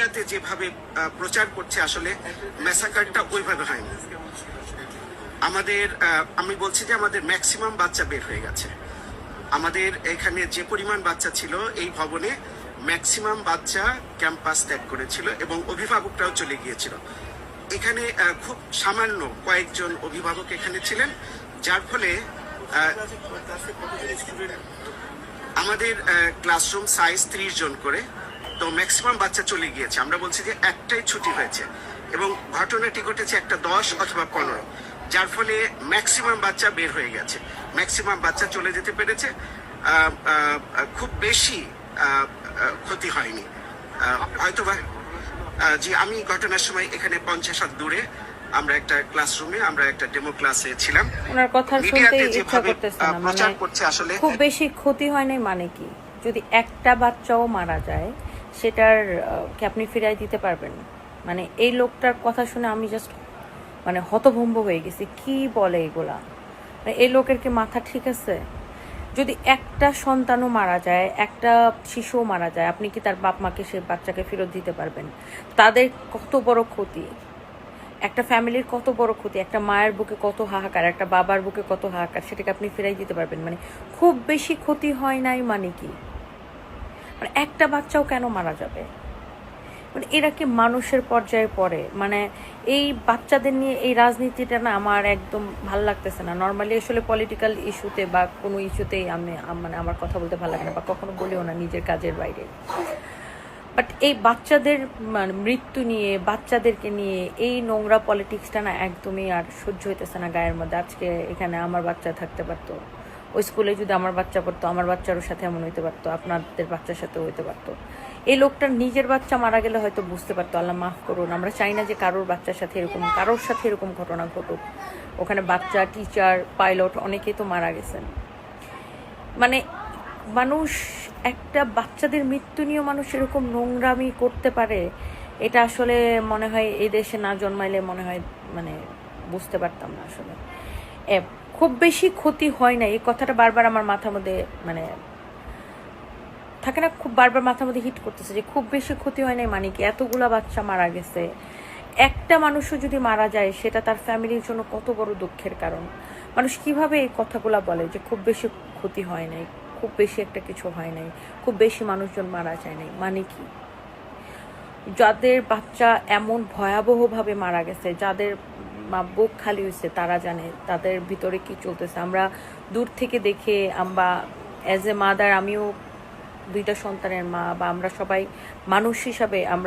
মিডিয়াতে যেভাবে প্রচার করছে আসলে ম্যাসাকারটা ওইভাবে হয়নি। আমাদের আমি বলছি যে আমাদের ম্যাক্সিমাম বাচ্চা বের হয়ে গেছে। আমাদের এখানে যে পরিমাণ বাচ্চা ছিল এই ভবনে ম্যাক্সিমাম বাচ্চা ক্যাম্পাস ত্যাগ করেছিল এবং অভিভাবকরাও চলে গিয়েছিল। এখানে খুব সামান্য কয়েকজন অভিভাবক এখানে ছিলেন, যার ফলে আমাদের ক্লাসরুম সাইজ ত্রিশ জন করে। তো ম্যাক্সিমাম বাচ্চা চলে গিয়েছে। আমরা বলছি যে একটাই ছুটি হয়েছে। এবং ঘটনাটি ঘটেছে একটা দশ অথবা পনেরো। যার ফলে ম্যাক্সিমাম বাচ্চা বের হয়ে গেছে। ম্যাক্সিমাম বাচ্চা চলে যেতে পেরেছে। খুব বেশি ক্ষতি হয়নি। আহ, হয়তোবা জি আমি ঘটনার সময় এখানে পঞ্চাশ হাত দূরে আমরা একটা ক্লাসরুমে আমরা একটা ডেমো ক্লাসে ছিলাম। ওনার কথা শুনতে ইচ্ছা করতেছে না মানে প্রচার করছে আসলে। খুব বেশি ক্ষতি হয় নাই মানে কি? যদি একটা বাচ্চাও মারা যায় সেটার কি আপনি ফিরাই দিতে পারবেন? মানে এই লোকটার কথা শুনে আমি জাস্ট মানে হতভম্ব হয়ে গেছি। কি বলে এগুলা? মানে এই লোকের কি মাথা ঠিক আছে? যদি একটা সন্তানও মারা যায়, একটা শিশুও মারা যায়, আপনি কি তার বাপ মাকে সে বাচ্চাকে ফেরত দিতে পারবেন? তাদের কত বড় ক্ষতি? একটা ফ্যামিলির কত বড় ক্ষতি? একটা মায়ের বুকে কত হাহাকার? একটা বাবার বুকে কত হাহাকার? সেটাকে আপনি ফেরাই দিতে পারবেন। মানে খুব বেশি ক্ষতি হয় নাই মানে কি? মানে একটা বাচ্চাও কেন মারা যাবে? মানে এরা কি মানুষের পর্যায়ে পড়ে? মানে এই বাচ্চাদের নিয়ে এই রাজনীতিটা না আমার একদম ভালো লাগতেছে না। নর্মালি আসলে পলিটিক্যাল ইস্যুতে বা কোনো ইস্যুতেই আমি মানে আমার কথা বলতে ভালো লাগে না বা কখনো বলিও না নিজের কাজের বাইরে। বাট এই বাচ্চাদের মানে মৃত্যু নিয়ে, বাচ্চাদেরকে নিয়ে এই নোংরা পলিটিক্সটা না একদমই আর সহ্য হইতেছে না গায়ের মধ্যে। আজকে এখানে আমার বাচ্চা থাকতে পারতো। ওই স্কুলে যদি আমার বাচ্চা পড়তো, আমার বাচ্চারও সাথে এমন হইতে পারতো, আপনাদের বাচ্চার সাথেও হইতে পারতো। এই লোকটার নিজের বাচ্চা মারা গেলে হয়তো বুঝতে পারতো, আল্লাহ মাফ করুন, আমরা চাই না যে কারোর বাচ্চার সাথে এরকম, কারোর সাথে এরকম ঘটনা ঘটুক। ওখানে বাচ্চা টিচার পাইলট অনেকেই তো মারা গেছেন। মানে মানুষ একটা বাচ্চাদের মৃত্যু নিয়েও মানুষ এরকম নোংরামি করতে পারে, এটা আসলে মনে হয় এই দেশে না জন্মাইলে মনে হয় মানে বুঝতে পারতাম না আসলে। খুব বেশি ক্ষতি হয় না। এই কথাটা বারবার আমার মাথার মধ্যে মানে থাকে না, খুব বারবার মাথার মধ্যে হিট করতেছে যে, খুব বেশি ক্ষতি হয় নাই মানে কি? এতগুলা বাচ্চা মারা গেছে। একটা মানুষও যদি মারা যায়, সেটা তার ফ্যামিলির জন্য কত বড় দুঃখের কারণ। মানুষ কীভাবে এই কথাগুলা বলে যে, খুব বেশি ক্ষতি হয় নাই, খুব বেশি একটা কিছু হয় নাই, খুব বেশি মানুষজন মারা যায় নাই মানে কি? যাদের বাচ্চা এমন ভয়াবহভাবে মারা গেছে, যাদের মা বুক খালি হয়েছে, তারা জানে তাদের ভিতরে কি চলতেছে। আমরা দূর থেকে দেখে আমরা অ্যাজ এ মাদার আমিও দুইটা সন্তানের মা, বা আমরা সবাই মানুষ হিসাবে আমরা